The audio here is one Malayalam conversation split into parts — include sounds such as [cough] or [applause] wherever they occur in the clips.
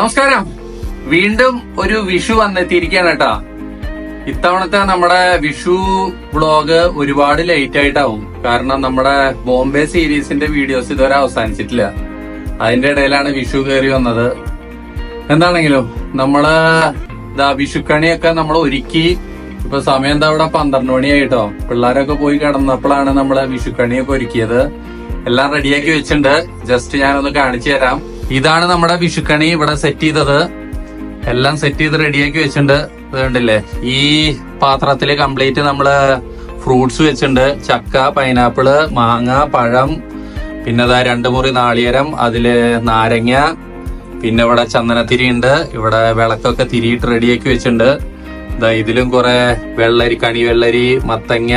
നമസ്കാരം. വീണ്ടും ഒരു വിഷു വന്നെത്തിയിരിക്കുകയാണ് കേട്ടാ. ഇത്തവണത്തെ നമ്മുടെ വിഷു വ്ളോഗ് ഒരുപാട് ലേറ്റ് ആയിട്ടാവും. കാരണം നമ്മുടെ ബോംബെ സീരീസിന്റെ വീഡിയോസ് ഇതുവരെ അവസാനിച്ചിട്ടില്ല. അതിന്റെ ഇടയിലാണ് വിഷു കയറി വന്നത്. എന്താണെങ്കിലും നമ്മൾ ഇതാ വിഷുക്കണിയൊക്കെ നമ്മൾ ഒരുക്കി. ഇപ്പൊ സമയം എന്താ ഇവിടെ? പന്ത്രണ്ട് മണിയായിട്ടോ പിള്ളേരൊക്കെ പോയി കിടന്നപ്പോഴാണ് നമ്മൾ വിഷുക്കണിയൊക്കെ ഒരുക്കിയത്. എല്ലാം റെഡിയാക്കി വെച്ചിട്ടുണ്ട്. ജസ്റ്റ് ഞാനൊന്ന് കാണിച്ചു തരാം. ഇതാണ് നമ്മുടെ വിഷുക്കണി ഇവിടെ സെറ്റ് ചെയ്തത്. എല്ലാം സെറ്റ് ചെയ്ത് റെഡിയാക്കി വെച്ചിട്ടുണ്ട്. കണ്ടില്ലേ? ഈ പാത്രത്തിൽ കംപ്ലീറ്റ് നമ്മൾ ഫ്രൂട്ട്സ് വെച്ചിട്ടുണ്ട്. ചക്ക പൈനാപ്പിൾ മാങ്ങ പഴം പിന്നെ അതാ രണ്ട് മുറി നാളികേരം അതിൽ നാരങ്ങ പിന്നെ ഇവിടെ ചന്ദനത്തിരി ഉണ്ട്. ഇവിടെ വിളക്കൊക്കെ തിരിയിട്ട് റെഡിയാക്കി വെച്ചിട്ടുണ്ട്. ഇതാ ഇതിലും കുറെ വെള്ളരി കണി വെള്ളരി മത്തങ്ങ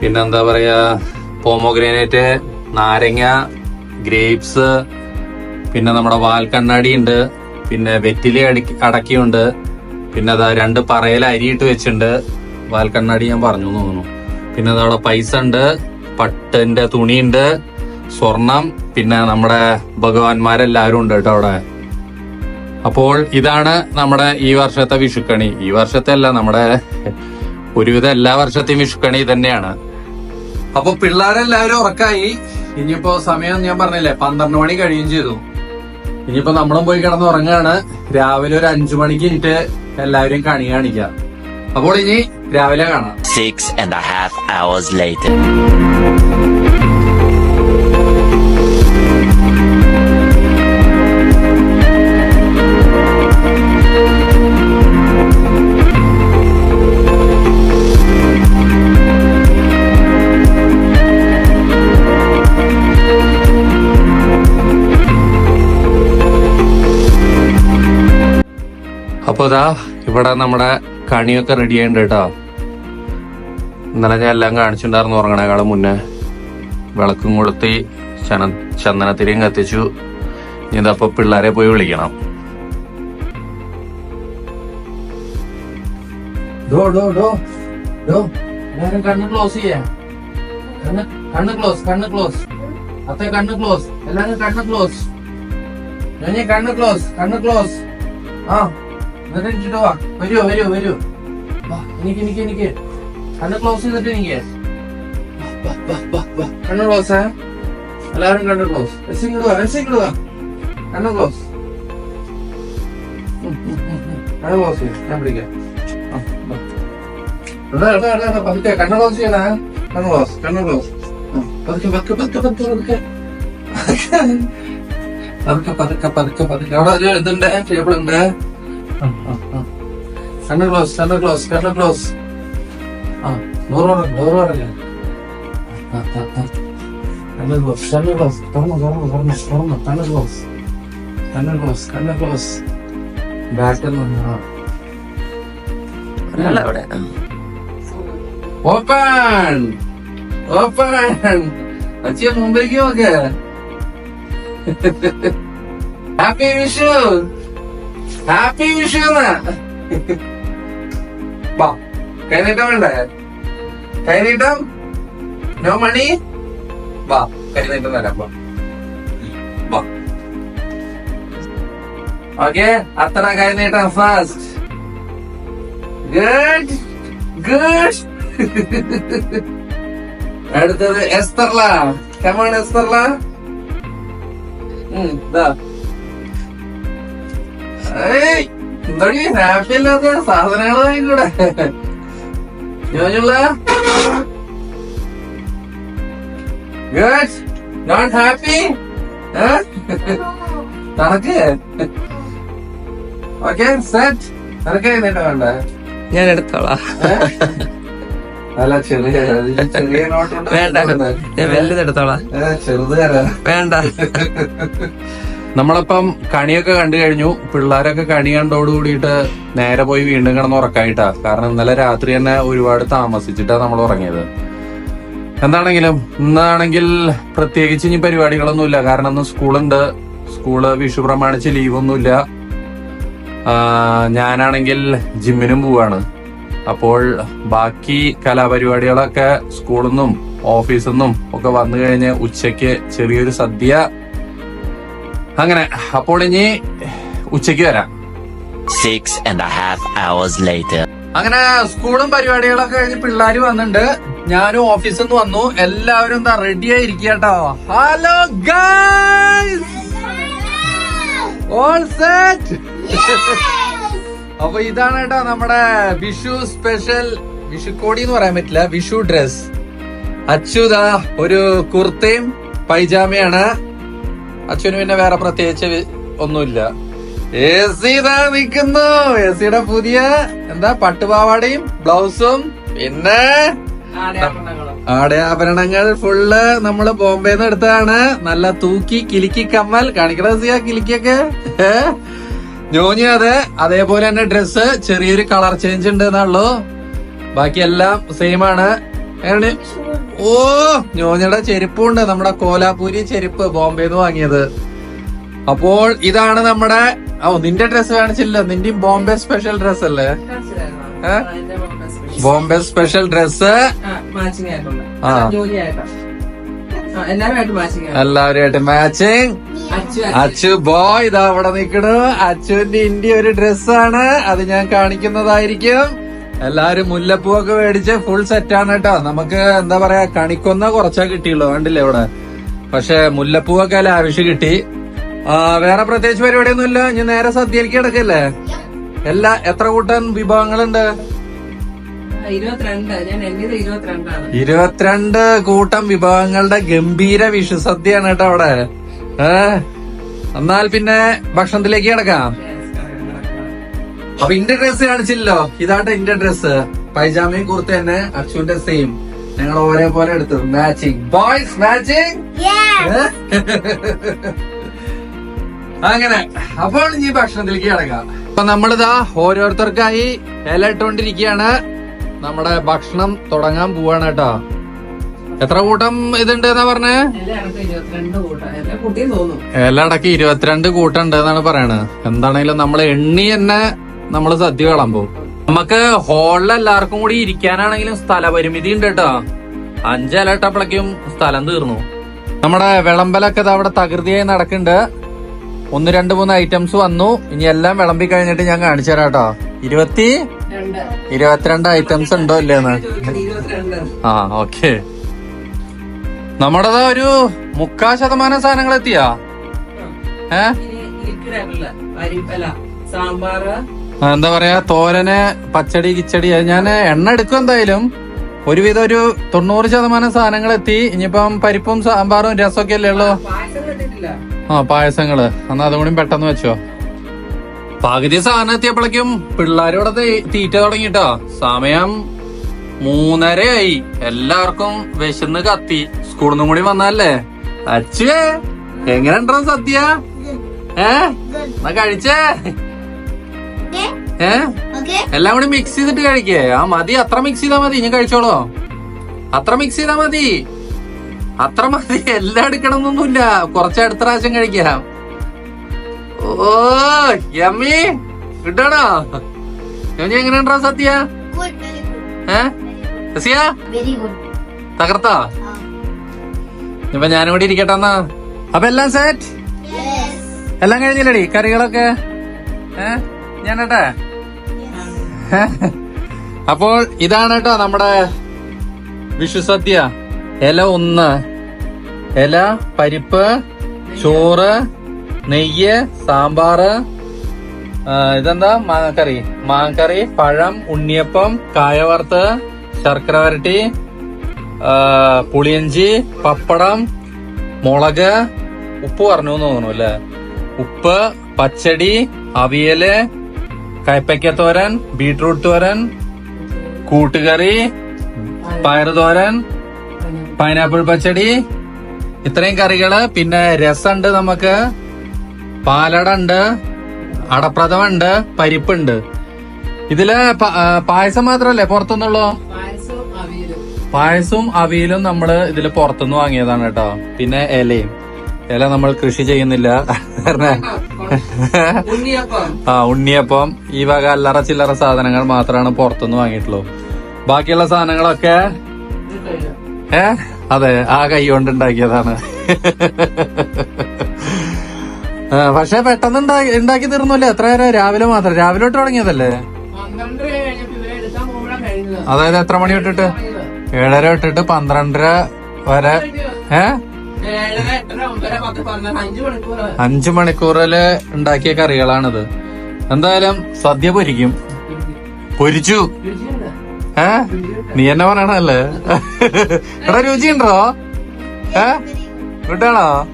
പിന്നെന്താ പറയാ പോമോഗ്രാനേറ്റ് നാരങ്ങ ഗ്രേപ്സ് പിന്നെ നമ്മുടെ വാൽ കണ്ണാടി ഉണ്ട് പിന്നെ വെറ്റില അടക്കി അടക്കിയുണ്ട്. പിന്നെ അതാ രണ്ട് പറയൽ അരിയിട്ട് വെച്ചിട്ടുണ്ട്. വാൽ കണ്ണാടി ഞാൻ പറഞ്ഞു തോന്നുന്നു. പിന്നെ അതവിടെ പൈസ ഉണ്ട്. പട്ടിന്റെ തുണിയുണ്ട്. സ്വർണം. പിന്നെ നമ്മുടെ ഭഗവാന്മാരെല്ലാവരും ഉണ്ട് കേട്ടോ അവിടെ. അപ്പോൾ ഇതാണ് നമ്മുടെ ഈ വർഷത്തെ വിഷുക്കണി. ഈ വർഷത്തെ അല്ല നമ്മുടെ ഒരുവിധം എല്ലാ വർഷത്തെയും വിഷുക്കണി തന്നെയാണ് അപ്പൊ പിള്ളേരെല്ലാവരും ഉറക്കായി. ഇനിയിപ്പോ സമയം ഞാൻ പറഞ്ഞില്ലേ പന്ത്രണ്ട് മണി കഴിയും ചെയ്തു. ഇനിയിപ്പോ നമ്മളും പോയി കിടന്ന് ഉറങ്ങാണ് രാവിലെ ഒരു അഞ്ചു മണിക്ക് ഇട്ട് എല്ലാവരും കണി കാണിക്കാം. അപ്പോൾ ഇനി രാവിലെ കാണാം. Six and a half hours later. അപ്പൊ ഇതാ ഇവിടെ നമ്മുടെ കണിയൊക്കെ റെഡി ആയിട്ടുണ്ട് ഇന്നലെ ഞാൻ എല്ലാം കാണിച്ചിട്ടുണ്ടായിരുന്നു ഉറങ്ങണേക്കാളും മുന്നേ. വിളക്കും കൊളുത്തി ചന ചന്ദനത്തിരിയും കത്തിച്ചു. ഇനി ഇതപ്പൊ പിള്ളേരെ പോയി വിളിക്കണം. ഡോ ഡോ ഡോ ഡോ. എല്ലാരും കണ്ണ് ക്ലോസ് ചെയ്യേ. കണ്ണ് കണ്ണ് ക്ലോസ് കണ്ണ് ക്ലോസ് അത്തെ കണ്ണ് ക്ലോസ് എല്ലാരും കണ്ണ് ക്ലോസ് കണ്ണ് ക്ലോസ് കണ്ണ് ക്ലോസ് ആ. എന്നിട്ട് വാ. വരൂ വരൂ വരൂ. വാ എനിക്ക് എനിക്ക് എനിക്ക് കണ്ണ് ക്ലോസ് ചെയ്തിട്ട് എനിക്ക്. കണ്ണ് ക്ലോസ് എല്ലാവരും കണ്ണ് ക്ലോസ് എസ് ഇങ്ങോട്ട് വാ എസ് ഇങ്ങോട്ട് വാ. കണ്ണ് ക്ലോസ്. കണ്ണ് ക്ലോസ് ചെയ്യും. ഞാൻ പിടിക്കാം പതുക്കെ. കണ്ണ് ക്ലോസ് ചെയ്യണേ കണ്ണ് ക്ലോസ് കണ്ണ് ക്ലോസ് പതുക്കെ പതുക്കെ പതുക്കെ പതുക്കെ പതുക്കെ. പതുക്കെ പതുക്കെ പതുക്കെ പതുക്കെ. അവിടെ ഒരു ഇതുണ്ട് ടേബിൾ ഉണ്ട്. കണ്ണ് ക്ലോസ് സെന്റർ ക്ലോസ് കണ്ണ് ക്ലോസ് ആ നൂറ് നൂറ് അടയ്ക്ക കണ്ണ് ക്ലോസ് കണ്ണ് ക്ലോസ് തുറന്നു തുറന്നു തുറന്നു തുറന്നു. കണ്ണ് ക്ലോസ് കണ്ണ് ക്ലോസ് കണ്ണ് ക്ലോസ് നിന്ന് ഓപ്പൺ ഓപ്പൺ അച്ഛ മുമ്പിലേക്ക് നോക്ക്. ഹാപ്പി വിഷു! ഹാപ്പി വിഷു വാ കൈനീട്ടം വേണ്ടേ? കൈനീട്ടം? നോ മണി വാ കൈനീട്ടം തരാം വാ. വാ. ഓക്കെ അത്ര കൈനീട്ടം ഫാസ്റ്റ് ഗുഡ് ഗുഡ് അടുത്തത് എസ്തർല. കമാണ് എസ്തർല. ഉം, ദാ. ഏയ്, എന്താടി ഹാപ്പി അല്ലാത്ത സാധനങ്ങളായി കൂടെ ഞാനുള്ള ഗുഡ് നോട്ട് ഹാപ്പി തണക്ക് ഓക്കെ സെറ്റ് വേണ്ട? ഞാൻ എടുത്തോളാം. അല്ല ചെറിയ ചെറിയ നോട്ടുണ്ട് വേണ്ട ഞാൻ വലുതെടുത്തോളാം ചെറുത് തരാം. വേണ്ട. നമ്മളിപ്പം കണിയൊക്കെ കണ്ടു കഴിഞ്ഞു. പിള്ളേരൊക്കെ കണി കണ്ടോട് കൂടിയിട്ട് നേരെ പോയി വീണ്ടും കിടന്ന് ഉറക്കായിട്ടാ. കാരണം ഇന്നലെ രാത്രി തന്നെ ഒരുപാട് താമസിച്ചിട്ടാ നമ്മൾ ഉറങ്ങിയത്. എന്താണെങ്കിലും ഇന്നാണെങ്കിൽ പ്രത്യേകിച്ച് ഇനി പരിപാടികളൊന്നുമില്ല. കാരണം ഇന്ന് സ്കൂളുണ്ട്. സ്കൂൾ വിഷു പ്രമാണിച്ച് ലീവൊന്നുമില്ല. ഞാനാണെങ്കിൽ ജിമ്മിനും പോവാണ്. അപ്പോൾ ബാക്കി കലാപരിപാടികളൊക്കെ സ്കൂളിൽ നിന്നും ഓഫീസിൽ നിന്നും ഒക്കെ വന്നു കഴിഞ്ഞ് ഉച്ചയ്ക്ക് ചെറിയൊരു സദ്യ അങ്ങനെ അപ്പോൾ ഇനി ഉച്ചയ്ക്ക് വരാം. Six and half hours hours അങ്ങനെ സ്കൂളും പരിപാടികളൊക്കെ കഴിഞ്ഞ് പിള്ളേര് വന്നിട്ടുണ്ട് ഞാനും ഓഫീസിൽ നിന്ന് വന്നു. എല്ലാവരും എന്താ റെഡി ആയിരിക്കുക കേട്ടോ ഹലോ ഓൾ സെറ്റ് അപ്പൊ ഇതാണ് കേട്ടോ നമ്മുടെ വിഷു സ്പെഷ്യൽ വിഷുക്കോടി എന്ന് പറയാൻ പറ്റില്ല വിഷു ഡ്രസ് അച്യുത ഒരു കുർത്തയും പൈജാമയാണ്. അച്ഛന് പിന്നെ വേറെ പ്രത്യേകിച്ച് ഒന്നുമില്ല. എ സി ഇതാ നിക്കുന്നു. എ സിയുടെ പുതിയ എന്താ പട്ടുപാവാടയും ബ്ലൗസും പിന്നെ ആടയാഭരണങ്ങൾ ഫുള്ള് നമ്മൾ ബോംബെന്ന് എടുത്തതാണ്. നല്ല തൂക്കി കിലുക്കി കമ്മൽ. കാണിക്കണ സിയാ കിലുക്കിയൊക്കെ? ഞോഞ്ഞി അതെ അതേപോലെ തന്നെ ഡ്രസ്സ് ചെറിയൊരു കളർ ചേഞ്ച് ഉണ്ട് എന്നുള്ളൂ. ബാക്കി എല്ലാം സെയിം ആണ്. എങ്ങനെ? ഓ ഞോഞ്ഞയുടെ ചെരുപ്പുണ്ട്. നമ്മുടെ കോലാപൂരി ചെരുപ്പ് ബോംബെന്ന് വാങ്ങിയത്. അപ്പോൾ ഇതാണ് നമ്മുടെ ഓ നിന്റെ ഡ്രസ് കാണിച്ചില്ല നിന്റെയും ബോംബെ സ്പെഷ്യൽ ഡ്രസ് അല്ലേ? ബോംബെ സ്പെഷ്യൽ ഡ്രസ് എല്ലാവരുമായിട്ട് മാച്ചിങ് അച്ചു ബോയ് ഇതാ അവിടെ നിൽക്കണു അച്ചുവിന്റെ ഇന്ത്യ ഒരു ഡ്രസ്സാണ് അത് ഞാൻ കാണിക്കുന്നതായിരിക്കും. എല്ലാരും മുല്ലപ്പൂവൊക്കെ മേടിച്ച് ഫുൾ സെറ്റാണ് കേട്ടോ നമുക്ക് എന്താ പറയാ കണിക്കൊന്ന കുറച്ചാ കിട്ടിയുള്ളൂ. കണ്ടില്ലേ ഇവിടെ? പക്ഷെ മുല്ലപ്പൂവൊക്കെ ലാവിഷ് കിട്ടി? വേറെ പ്രത്യേകിച്ച് പരിപാടിയൊന്നുമില്ല. ഇനി നേരെ സദ്യയിലേക്ക് കിടക്കല്ലേ? എല്ലാ എത്ര കൂട്ടം വിഭവങ്ങളുണ്ട്? ഇരുപത്തിരണ്ട്. കൂട്ടം വിഭവങ്ങളുടെ ഗംഭീര വിഷു സദ്യയാണ് കേട്ടോ അവിടെ. ഏ? എന്നാൽ പിന്നെ ഭക്ഷണത്തിലേക്ക് കിടക്കാം. അപ്പൊ ഇന്റെ ഡ്രസ് കാണിച്ചില്ലോ ഇതാട്ടെ ഇന്റെ ഡ്രസ് പൈജാമയും കുർത്ത തന്നെ അച്ചുവിന്റെ സെയിം ഞങ്ങൾ ഒരേപോലെ എടുത്തു. മാച്ചിങ് ബോയ്സ് മാച്ചിങ് അങ്ങനെ. അപ്പോൾ ഇനി ഭക്ഷണത്തിലേക്ക് കിടക്കാം. അപ്പൊ നമ്മളിതാ ഓരോരുത്തർക്കായി ഇല ഇട്ടുകൊണ്ടിരിക്കുകയാണ് നമ്മുടെ ഭക്ഷണം തുടങ്ങാൻ പോവാണ് കേട്ടോ. എത്ര കൂട്ടം ഇതുണ്ട് എന്നാ പറഞ്ഞേ ഇല അടക്കം ഇരുപത്തിരണ്ട് കൂട്ടം ഉണ്ട് എന്നാണ് പറയണത്. എന്താണെങ്കിലും നമ്മൾ എണ്ണി തന്നെ നമ്മൾ സദ്യ വിളമ്പും. നമുക്ക് ഹോളിൽ എല്ലാവർക്കും കൂടി ഇരിക്കാനാണെങ്കിലും സ്ഥലപരിമിതി ഉണ്ട് കേട്ടോ. അഞ്ചലട്ടപ്പളക്കും സ്ഥലം തീർന്നു. നമ്മുടെ വിളമ്പലൊക്കെ അവിടെ തകൃതിയായി നടക്കുന്നുണ്ട്. ഒന്ന് രണ്ട് മൂന്ന് ഐറ്റംസ് വന്നു. ഇനി എല്ലാം വിളമ്പി കഴിഞ്ഞിട്ട് ഞാൻ കാണിച്ചു തരാം കേട്ടോ. ഇരുപത്തി ഇരുപത്തിരണ്ട് ഐറ്റംസ് ഉണ്ടോ ഇല്ലേന്ന് ആ ഓക്കെ. നമ്മുടേതാ ഒരു മുക്കാ ശതമാനം സാധനങ്ങൾ എത്തിയാ? ഏ? ഇനി പരിപ്പല സാമ്പാറ് എന്താ പറയാ തോരന് പച്ചടി കിച്ചടി ഞാൻ എണ്ണ എടുക്കും എന്തായാലും. ഒരുവിധം ഒരു തൊണ്ണൂറ് ശതമാനം സാധനങ്ങൾ എത്തി ഇനിയിപ്പം പരിപ്പും സാമ്പാറും രസമൊക്കെ അല്ലേ ഉള്ളൂ? ആ പായസങ്ങൾ. എന്നാ അതും കൂടി പെട്ടെന്ന് വെച്ചോ. പകുതി സാധനം എത്തിയപ്പോഴേക്കും പിള്ളേരോടെ തീറ്റ തുടങ്ങിട്ടോ. സമയം മൂന്നരയായി. എല്ലാവർക്കും വിശന്ന് കത്തി. സ്കൂളിൽ നിന്നും കൂടി വന്നല്ലേ അച്ഛേ എങ്ങനെയുണ്ടോ സദ്യ? ഏ? കഴിച്ചേ? ഏ? എല്ലാം കൂടി മിക്സ് ചെയ്തിട്ട് കഴിക്കേ. ആ മതി. അത്ര മിക്സ് ചെയ്താ മതി. ഇനി കഴിച്ചോളോ. അത്ര മിക്സ് ചെയ്താ മതി. അത്ര മതി. എല്ലാം എടുക്കണമെന്നൊന്നുമില്ല കുറച്ച് അടുത്ത പ്രാവശ്യം കഴിക്കാം. ഓ യമ്മി കിട്ടണോ? യമ്മി എങ്ങനെയുണ്ടോ സത്യ. ഏ? good. തകർത്താ? ഇപ്പൊ ഞാനും കൂടി ഇരിക്കട്ടെ എന്നാ. അപ്പൊ എല്ലാം സെറ്റ് എല്ലാം കഴിഞ്ഞില്ലടി? കറികളൊക്കെ? ഏ? ഞാൻ കേട്ടെ [laughs] അപ്പോൾ ഇതാണ് കേട്ടോ നമ്മുടെ വിഷുസദ്യ ഇല ഒന്ന്. ഇല പരിപ്പ് ചോറ് നെയ്യ് സാമ്പാറ് ഇതെന്താ? മാങ്ങക്കറി. മാങ്ങക്കറി പഴം ഉണ്ണിയപ്പം കായവറുത്ത് ശർക്കര വരട്ടി പുളിയഞ്ചി പപ്പടം മുളക് ഉപ്പ് പറഞ്ഞു തോന്നുന്നു അല്ലേ? ഉപ്പ് പച്ചടി അവിയൽ കയ്പയ്ക്ക തോരൻ ബീട്രൂട്ട് തോരൻ കൂട്ടുകറി പയറ് തോരൻ പൈനാപ്പിൾ പച്ചടി ഇത്രയും കറികൾ. പിന്നെ രസമുണ്ട് നമുക്ക്. പാലട ഉണ്ട് അടപ്രഥമുണ്ട് പരിപ്പുണ്ട്. ഇതിൽ പായസം മാത്രല്ലേ പുറത്തുനിന്നുള്ളോ പായസവും അവിയലും നമ്മൾ ഇതിൽ പുറത്തുനിന്ന് വാങ്ങിയതാണ് കേട്ടോ. പിന്നെ ഇലയും. ഇല നമ്മൾ കൃഷി ചെയ്യുന്നില്ല. ആ ഉണ്ണിയപ്പം ഈ വക അല്ലറ ചില്ലറ സാധനങ്ങൾ മാത്രമാണ് പുറത്തുനിന്ന് വാങ്ങിയിട്ടുള്ളൂ. ബാക്കിയുള്ള സാധനങ്ങളൊക്കെ ഏ? അതെ ആ കൈ കൊണ്ട് ഉണ്ടാക്കിയതാണ്. ആ, പക്ഷെ പെട്ടെന്ന് ഉണ്ടാക്കി തീർന്നല്ലേ? എത്ര നേരം? രാവിലെ മാത്രം. രാവിലെ തൊട്ട് തുടങ്ങിയതല്ലേ? അതായത് എത്ര മണി തൊട്ടിട്ട്? ഏഴര തൊട്ടിട്ട് പന്ത്രണ്ടര വരെ. ഏ? അഞ്ചു മണിക്കൂറിൽ ഉണ്ടാക്കിയ കറികളാണിത്. എന്തായാലും സദ്യ പൊരിക്കും. പൊരിച്ചു. ഏ? നീ എന്നെ പറയണല്ലേ എടാ രുചിയുണ്ടോ? ഏ? വിട്ടാണോ?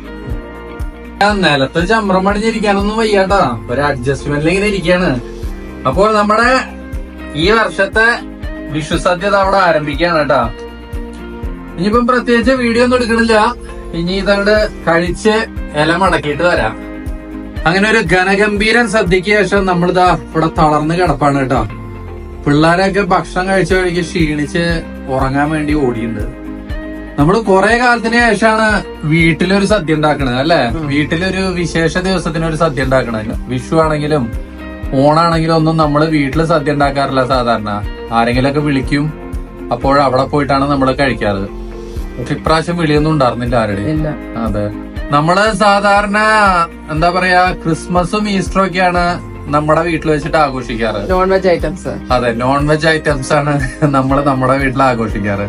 നിലത്ത് ചമ്രം പടിഞ്ഞിരിക്കാനൊന്നും വയ്യാട്ടോ. ഒരു അഡ്ജസ്റ്റ്മെന്റിൽ ഇങ്ങനെ ഇരിക്കാണ്. അപ്പോൾ നമ്മുടെ ഈ വർഷത്തെ വിഷു സദ്യ ദാ അവിടെ ആരംഭിക്കാണ് കേട്ടാ. ഇനിയിപ്പം പ്രത്യേകിച്ച് വീഡിയോ ഒന്നും എടുക്കണില്ല. ഇനി ഇതങ്ങട് കഴിച്ച് ഇല മടക്കിയിട്ട് വരാം. അങ്ങനെ ഒരു ഘനഗംഭീരൻ സദ്യക്ക് ശേഷം നമ്മളിതാ ഇവിടെ തളർന്ന് കിടപ്പാണ് കേട്ടോ. പിള്ളേരൊക്കെ ഭക്ഷണം കഴിച്ച വഴിക്ക് ക്ഷീണിച്ച് ഉറങ്ങാൻ വേണ്ടി ഓടിയിട്ടുണ്ട് നമ്മൾ കുറെ കാലത്തിന് ശേഷമാണ് വീട്ടിലൊരു സദ്യ ഉണ്ടാക്കണത് അല്ലെ? വീട്ടിലൊരു വിശേഷ ദിവസത്തിന് ഒരു സദ്യ ഉണ്ടാക്കണത്. വിഷു ആണെങ്കിലും ഓണാണെങ്കിലും ഒന്നും നമ്മൾ വീട്ടിൽ സദ്യ ഉണ്ടാക്കാറില്ല സാധാരണ. ആരെങ്കിലൊക്കെ വിളിക്കും അപ്പോൾ അവിടെ പോയിട്ടാണ് നമ്മൾ കഴിക്കാറ്. ഇപ്രാവശ്യം വിളിയൊന്നും ഉണ്ടായിരുന്നില്ല ആരുടെ അതെ. നമ്മൾ സാധാരണ എന്താ പറയാ ക്രിസ്മസും ഈസ്റ്ററും ഒക്കെയാണ് നമ്മുടെ വീട്ടിൽ വെച്ചിട്ട് ആഘോഷിക്കാറ്. നോൺ വെജ് ഐറ്റംസ് അതെ നോൺ വെജ് ഐറ്റംസ് ആണ് നമ്മൾ നമ്മുടെ വീട്ടിൽ ആഘോഷിക്കാറ്.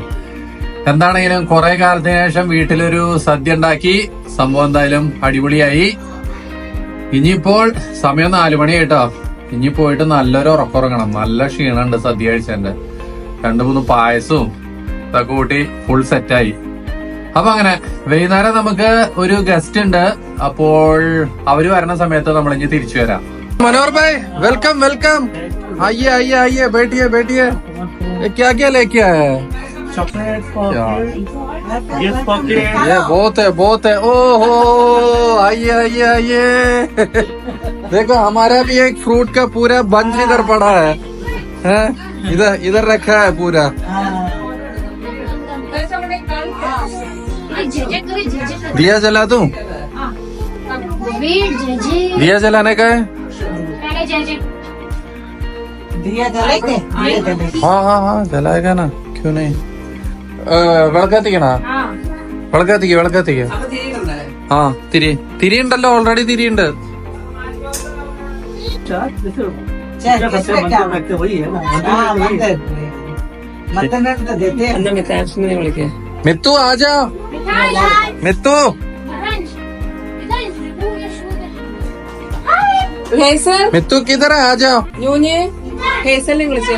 എന്താണെങ്കിലും കുറെ കാലത്തിന് ശേഷം വീട്ടിലൊരു സദ്യ ഉണ്ടാക്കി സംഭവം എന്തായാലും അടിപൊളിയായി. ഇനിയിപ്പോൾ സമയം നാലു മണി കേട്ടോ. ഇനി പോയിട്ട് നല്ലൊരു ഉറക്കുറങ്ങണം നല്ല ക്ഷീണമുണ്ട് സദ്യ കഴിച്ചതിന്റെ. രണ്ടു മൂന്ന് പായസവും ഇതൊക്കെ കൂട്ടി ഫുൾ സെറ്റായി അപ്പൊ അങ്ങനെ വൈകുന്നേരം നമുക്ക് ഒരു ഗസ്റ്റ് ഉണ്ട് അപ്പോൾ അവര് വരുന്ന സമയത്ത് നമ്മൾ ഇനി തിരിച്ചു വരാം മനോഹർ ഭായ് വെൽക്കം വെൽക്കം आइए आइए आइए बैठिए बैठिए ये क्या क्या लेके आए हैं ये बहुत है बहुत है ओ हो आइए आइए आइए देखो हमारा भी एक फ्रूट का पूरा बंच इधर पड़ा है हैं? इधर इधर रखा है पूरा दिया जला दूं वीर जेजे दिया जलाने का है पहले जेजे हाँ हाँ हाँ जलाएगा ना क्यों नहीं വിളക്കത്തിക്കണ हाँ വിളക്കത്തിക്ക വിളക്കത്തിക്ക അപ്പൊ തിരിയുന്നുണ്ടേ ആ തിരി തിരി ഉണ്ടല്ലോ ഓൾറെഡി തിരി ഉണ്ട് എന്താ മിത്താൻസിനെ വിളിക്കേ മിത്തു ആജാ मित्तु। हेसल किधर है? आ जाओ। यूनी हेसल इंग्लिश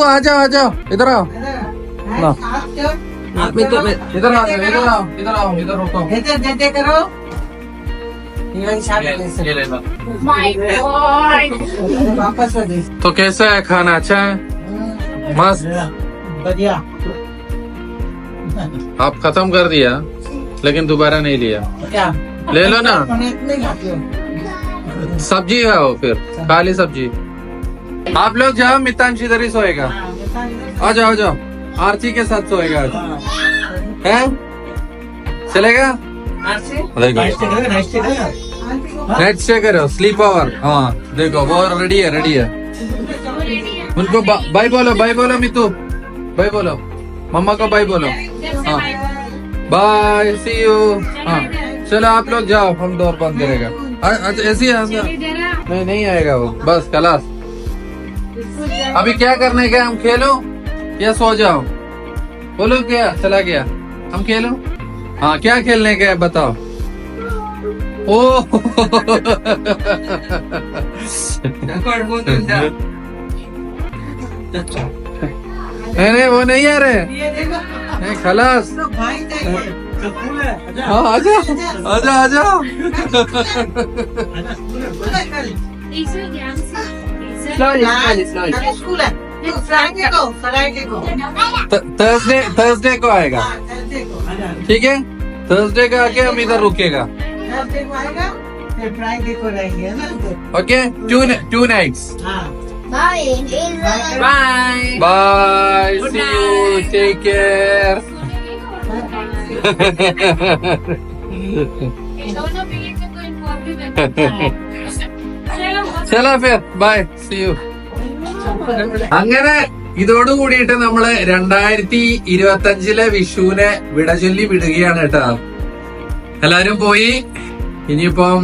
आ जाओ आ जाओ। इधर आओ। आप हाँ। मित्तू इधर आओ इधर आओ इधर आओ इधर रुको इधर जल्दी करो। तो कैसा है खाना अच्छा है? मस्त। आप खत्म कर दिया लेकिन दोबारा नहीं लिया। क्या? ले लो ना। सब्ज़ी है? वो फिर काली सब्ज़ी। आप लोग जाओ मितांश इधर ही सोएगा। आ जाओ आ जाओ। आरती के साथ सोएगा आज। हैं। चलेगा? नेट से करो स्लीप ओवर हाँ देखो वो रेडी है रेडी है. उनको बाय बोलो बाय बोलो, मितू. बाय बोलो. मम्मा को बाय बोलो. हाँ. बाय सी यू हाँ. चलो आप लोग जाओ. हम डोर बंद करेगा. आ- ऐसे ही नहीं नहीं आएगा वो. बस कलास अभी क्या करने का हम खेलो? या सो जाओ? बोलो क्या? चला गया. हम खेलो? हाँ क्या खेलने का बताओ. おお नहीं नहीं वो नहीं आ रहे। नहीं, खलास। जाओ आ जाओ आ जाओ थर्सडे थर्सडे को आएगा। ठीक है? थर्सडे का आके हम इधर रुकेगा। Okay two two nights bye bye see you take care ചലോ ഫിർ ബൈ സി യു അങ്ങനെ ഇതോട് കൂടിയിട്ട് നമ്മൾ രണ്ടായിരത്തി ഇരുപത്തി അഞ്ചിലെ വിഷുവിനെ വിടചൊല്ലി വിടുകയാണ് കേട്ടോ. എല്ലാരും പോയി. ഇനിയിപ്പം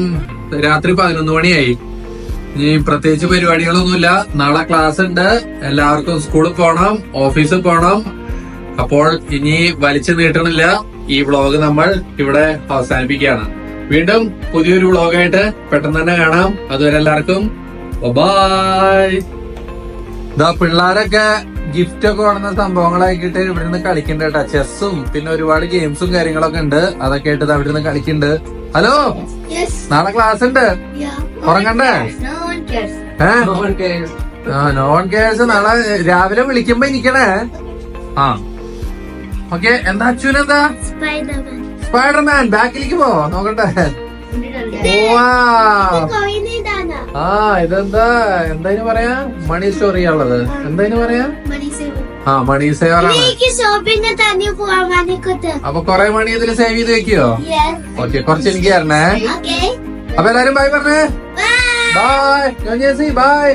രാത്രി പതിനൊന്ന് മണിയായി. ഇനി പ്രത്യേകിച്ച് പരിപാടികളൊന്നുമില്ല. നാളെ ക്ലാസ് ഉണ്ട്. എല്ലാവർക്കും സ്കൂളിൽ പോണം ഓഫീസിൽ പോണം. അപ്പോൾ ഇനി വലിച്ചു നീട്ടണില്ല. ഈ വ്ളോഗ് നമ്മൾ ഇവിടെ അവസാനിപ്പിക്കുകയാണ്. വീണ്ടും പുതിയൊരു വ്ളോഗായിട്ട് പെട്ടെന്ന് തന്നെ കാണാം. അതുവരെ എല്ലാവർക്കും ബൈ ഇതാ പിള്ളേരൊക്കെ ഗിഫ്റ്റ് ഒക്കെ കൊടുന്ന സംഭവങ്ങളാക്കിയിട്ട് ഇവിടെ നിന്ന് കളിക്കണ്ട കേട്ടാ. ചെസ്സും പിന്നെ ഒരുപാട് ഗെയിംസും കാര്യങ്ങളൊക്കെ ഉണ്ട്. അതൊക്കെ ആയിട്ട് അവിടെ നിന്ന് കളിക്കുന്നുണ്ട് ഹലോ? Yes. നാളെ ക്ലാസ് ഉണ്ട്. ഉറങ്ങണ്ടേ? No one cares. ഏ? ആ നോൺ കേസ് നാളെ രാവിലെ വിളിക്കുമ്പോ ഇരിക്കണേ. ആ. ഓക്കെ എന്താ അച്ഛൻ എന്താ? സ്പൈഡർമാൻ ബാക്കിലേക്ക് പോ. നോക്കട്ടെ. ആ ഇതെന്താ? എന്തായാലും പറയാ? മണി സ്റ്റോറിയാണുള്ളത് ഉള്ളത് എന്താ പറയാ? ആ മണി സേവറാണ് അപ്പൊ കൊറേ മണി ഇതിൽ സേവ് ചെയ്ത് വെക്കോ ഓക്കെ കുറച്ച് എനിക്ക് തരണേ അപ്പൊ എല്ലാരും ബൈ പറഞ്ഞേ. Bye bye